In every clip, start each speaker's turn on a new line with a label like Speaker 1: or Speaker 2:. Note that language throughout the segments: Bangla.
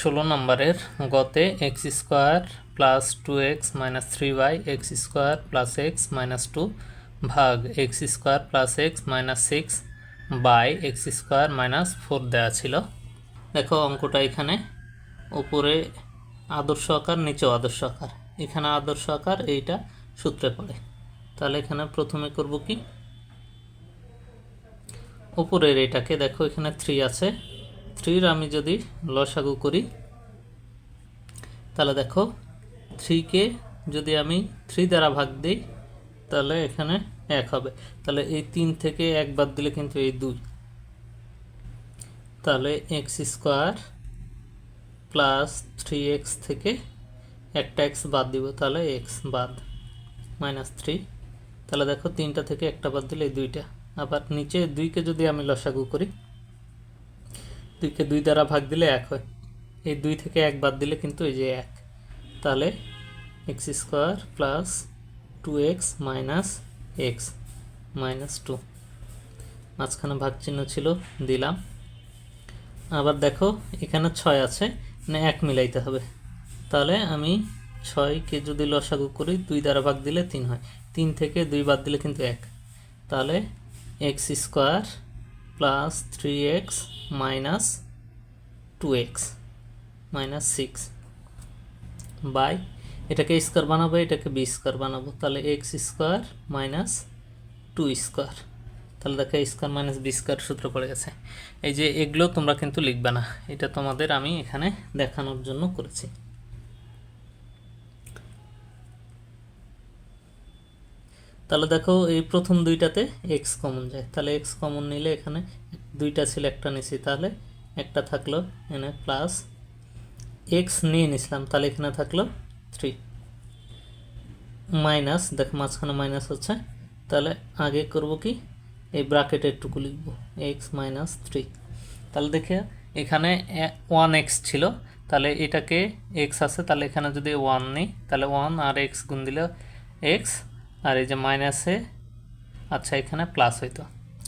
Speaker 1: ষোলো নম্বরের গতে X square plus two X minus three Y X square plus X minus two ভাগ X square plus X minus six by X square minus four দেওয়া ছিল। দেখো অঙ্কটা এখানে। উপরে আদর্শ আকার, নিচেও আদর্শ আকার। এখানে আদর্শ আকার, এইটা সূত্রে পড়ে। তাহলে এখানে প্রথমে করব কি? উপরের এটাকে দেখো, এখানে থ্রি আছে। থ্রির আমি যদি লসাগু করি, তাহলে দেখো থ্রিকে যদি আমি থ্রি দ্বারা ভাগ দিই, তাহলে এখানে এক হবে। তাহলে এই তিন থেকে এক বাদ দিলে কিন্তু এই দুই। তাহলে X square plus three X থেকে একটা এক্স বাদ দিব, তাহলে এক্স বাদ মাইনাস থ্রি তাহলে দেখো তিনটা থেকে একটা বাদ দিলে এই দুইটা। আবার নিচে দুইকে যদি আমি লসাগু করি দুইকে দুই দ্বারা ভাগ দিলে এক হয়। এই দুই থেকে এক বাদ দিলে কিন্তু এই যে এক। তাহলে X square plus two X minus X minus two. মাঝখানে ভাগ চিহ্ন ছিল, দিলাম। আবার দেখো, এখানে ছয় আছে মানে এক মিলাইতে হবে। তাহলে আমি ছয়কে যদি লসাগু করি, দুই দ্বারা ভাগ দিলে তিন হয়। তিন থেকে দুই বাদ দিলে কিন্তু এক। তাহলে X square plus three X minus two X minus six by এটাকে স্কোয়ার বানাবো, এটাকে বি স্কোয়ার বানাবো। তাহলে X square minus two square তাহলে দেখো স্কোয়ার মাইনাস বি স্কোয়ার সূত্র পড়ে গেছে। এই যে এগুলো তোমরা কিন্তু লিখবে না। এটা তোমাদের আমি এখানে দেখানোর জন্য করেছি। তাহলে দেখো এই প্রথম দুইটাতে এক্স কমন যায়। তাহলে এক্স কমন নিলে এখানে দুইটা ছিল একটা নিছি। তাহলে একটা থাকল এনে প্লাস এক্স নিয়ে নিছিলাম। তাহলে এখানে থাকল থ্রি মাইনাস দেখো মাঝখানে মাইনাস হচ্ছে। তাহলে আগে করব কি? এই ব্রাকেটের টুকু লিখব। এক্স মাইনাস থ্রি তাহলে দেখে এখানে ওয়ান এক্স ছিল। তাহলে এটাকে এক্স আছে। তাহলে এখানে যদি ওয়ান নেই, তাহলে ওয়ান আর এক্স গুণ দিলে এক্স আর এই যে মাইনাসে আচ্ছা এখানে প্লাস হইতো।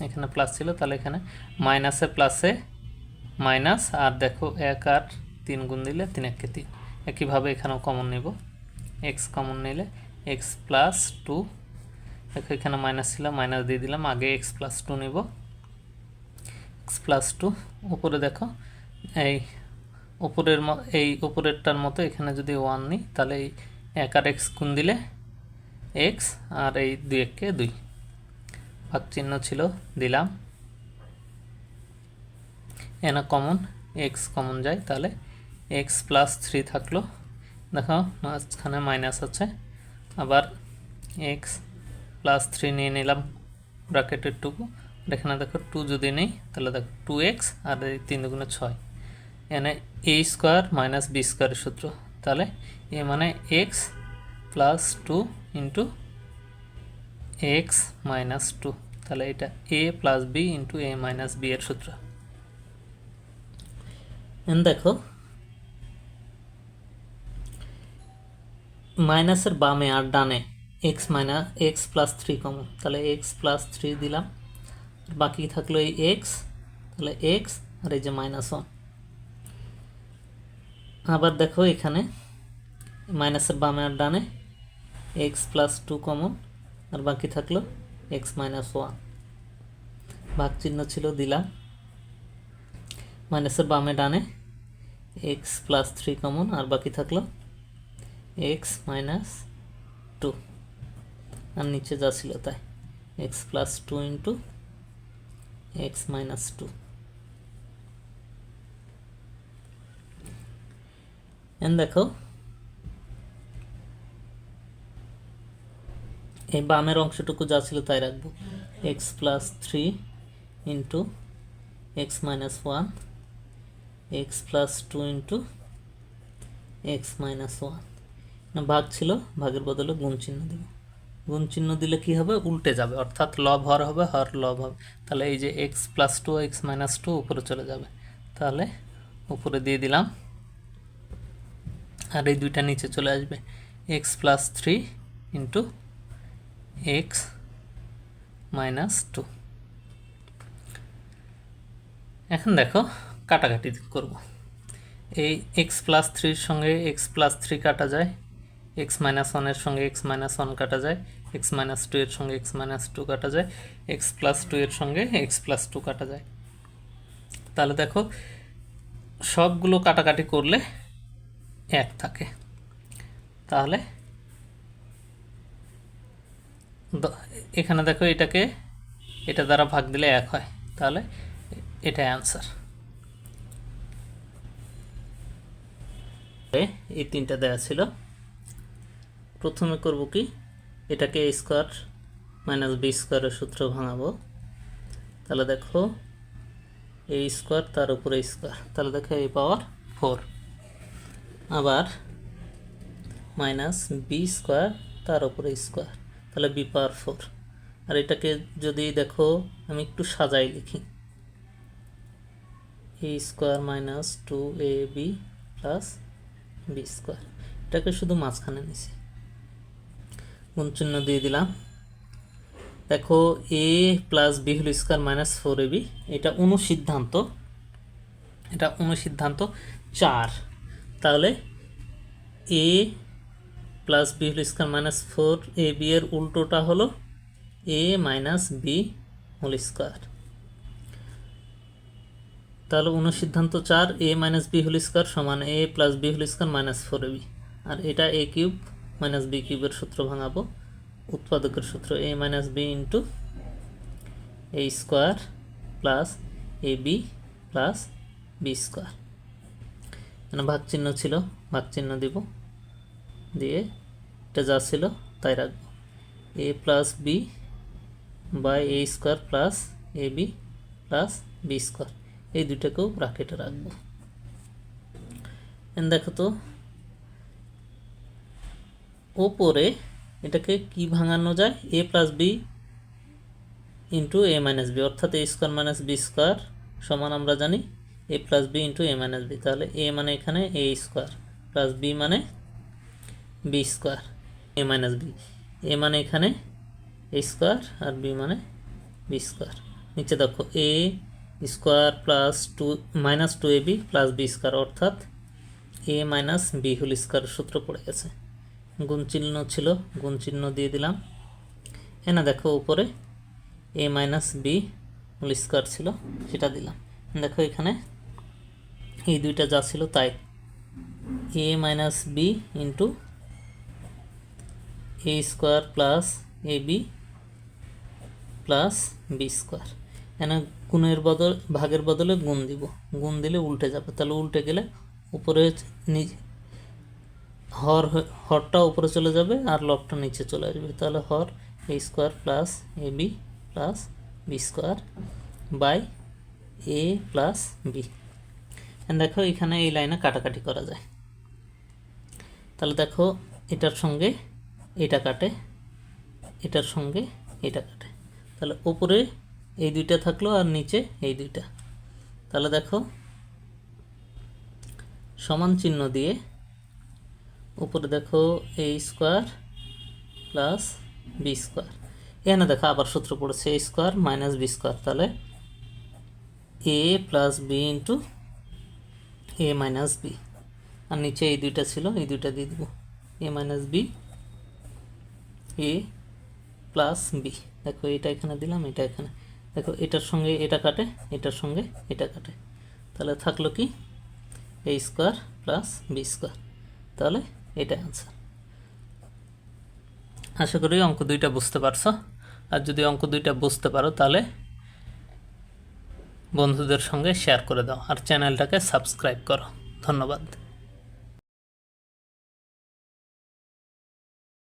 Speaker 1: এখানে প্লাস ছিল, তাহলে এখানে মাইনাসে প্লাসে মাইনাস আর দেখো এক আর তিন গুণ দিলে তিন একে তিন। একইভাবে এখানেও কমন নেব। এক্স কমন নিলে এক্স প্লাস টু দেখো এখানে মাইনাস ছিল মাইনাস দিয়ে দিলাম, আগে এক্স প্লাস টু নেব। এক্স প্লাস টু উপরে দেখো, এই উপরের এই উপরেরটার মতো এখানে যদি ওয়ান নিই, তাহলে এই এক আর এক্স গুণ দিলে এক্স আর এই দুই এককে দুই। ভাগ চিহ্ন ছিল দিলাম। এনা কমন এক্স কমন যায়, তাহলে এক্স প্লাস থ্রি থাকল। দেখো, মাঝখানে মাইনাস আছে। আবার এক্স প্লাস থ্রি নিয়ে নিলাম ব্র্যাকেটের টুকু। এখানে দেখো টু যদি নেই, তাহলে দেখো টু এক্স আর তিন দুগুণে ছয়। এখানে এ স্কোয়ার মাইনাস বি স্কোয়ারের সূত্র। তাহলে এ মানে X plus two into X minus two তাহলে এটা A plus B into A minus B এর সূত্র। দেখো মাইনাসের বামে আর ডানে X minus X plus three common. তাহলে এক্স প্লাস থ্রি দিলাম। বাকি থাকল এই এক্স তাহলে এক্স আর এই যে মাইনাস ওয়ান আবার দেখো এখানে মাইনাসের বামে আর ডানে এক্স প্লাস টু কমন আর বাকি থাকল এক্স মাইনাস ওয়ান ভাগ চিহ্ন ছিল দিলাম। মাইনাসের বামে ডানে এক্স প্লাস থ্রি কমন আর বাকি থাকল এক্স মাইনাস টু আর নিচে যা ছিল তাই X plus two into X minus two N দেখো এই বামের অংশটুকু যা ছিল তাই রাখব। X plus three into X minus one X plus two into X minus one ভাগ ছিল, ভাগের বদলে গুণ চিহ্ন দেব। গুণ চিহ্ন দিলে কি হবে? উল্টে যাবে, অর্থাৎ লব হর হবে, হর লব হবে। তাহলে এই যে X plus two X minus two উপরে চলে যাবে। তাহলে উপরে দিয়ে দিলাম। আর এই দুইটা নিচে চলে আসবে। X plus three into X minus two এখন দেখো কাটাকাটি করব। এই এক্স প্লাস থ্রির সঙ্গে এক্স প্লাস থ্রি কাটা যায় এক্স মাইনাস ওয়ানের সঙ্গে এক্স মাইনাস ওয়ান কাটা যায় এক্স মাইনাস টু এর সঙ্গে এক্স মাইনাস টু কাটা যায় এক্স প্লাস টু এর সঙ্গে এক্স প্লাস টু কাটা যায়। তাহলে দেখো সবগুলো কাটাকাটি করলে এক থাকে। তাহলে এখানে দেখো এটাকে, এটা দ্বারা ভাগ দিলে এক হয়। তাহলে এটাই অ্যান্সার এই তিনটা দেওয়া ছিল। প্রথমে করব কি? এটাকে এ স্কোয়ার মাইনাস বি স্কোয়ারের সূত্র ভাঙাবো। তাহলে দেখো এ স্কোয়ার তার উপরে স্কোয়ার তাহলে দেখো এ পাওয়ার ফোর আবার মাইনাস বি স্কোয়ার তার উপরে স্কোয়ার তাহলে বি পাওয়ার ফোর আর এটাকে যদি দেখো, আমি একটু সাজাই লিখি। A square minus two A B plus B square এটাকে শুধু মাঝখানে নিছি। গুণ চিহ্ন দিয়ে দিলাম। দেখো A plus B whole square minus four A B এটা অনুসিদ্ধান্ত। এটা অনুসিদ্ধান্ত চার। তাহলে A plus B whole square minus four A B এর উল্টোটা হলো A minus B whole square. তাহলে অনুসিদ্ধান্ত চার, A minus B whole square সমান A plus B whole square minus four A B. আর এটা এ কিউব মাইনাস বি কিউবের সূত্র ভাঙাবো, উৎপাদকের সূত্র A minus B into A square plus A B plus B square. এখানে ভাগ চিহ্ন ছিল ভাগ চিহ্ন দিব। দিয়ে এটা যা ছিল তাই রাখব। A plus B by A square plus A B plus B square এই দুটাকেও ব্রাকেটে রাখব। দেখো তো, ওপরে এটাকে কি ভাঙানো যায়? A plus B into A minus B অর্থাৎ A square minus B square সমান আমরা জানি A plus B into A minus B তাহলে এ মানে এখানে এ স্কোয়ার প্লাস বি মানে B square, A minus B. A মানে এখানে এ স্কোয়ার আর বি মানে বি স্কোয়ার। নিচে দেখো, A square plus two, minus two A B plus B square, অর্থাৎ A minus B whole square সূত্র পড়ে গেছে। গুণ চিহ্ন ছিল, গুণ চিহ্ন দিয়ে দিলাম। এনা দেখো, উপরে A minus B whole square ছিল, সেটা দিলাম। দেখো এখানে এই দুইটা যা ছিল তাই। A minus B into A square plus A B plus B square এখানে গুণের বদল, ভাগের বদলে গুণ দিব। গুণ দিলে উল্টে যাবে। তাহলে উল্টে গেলে উপরে নিচে হর হরটা উপরে চলে যাবে আর লবটা নিচে চলে আসবে। তাহলে হর A square plus A B plus B square by A plus B দেখো, এখানে এই লাইনে কাটাকাটি করা যায়। তাহলে দেখো, এটার সঙ্গে এটা কাটে, এটার সঙ্গে এটা কাটে। তাহলে উপরে এই দুইটা থাকল আর নিচে এই দুইটা। তাহলে দেখো, সমান চিহ্ন দিয়ে উপরে দেখো A square plus B square এখানে দেখো আবার সূত্র পড়েছে A square minus B square তাহলে A plus B into A minus B আর নিচে এই দুইটা ছিল, এই দুইটা দিয়ে দিব। A minus B A plus B দেখো, এটা এখানে দিলাম, এটা এখানে। দেখো, এটার সঙ্গে এটা কাটে, এটার সঙ্গে এটা কাটে। তাহলে থাকল কি? A square plus B square তাহলে এটা অ্যান্সার আশা করি অঙ্ক দুইটা বুঝতে পারছ। আর যদি অঙ্ক দুইটা বুঝতে পারো, তাহলে বন্ধুদের সঙ্গে শেয়ার করে দাও। আর চ্যানেলটাকে সাবস্ক্রাইব করো। ধন্যবাদ।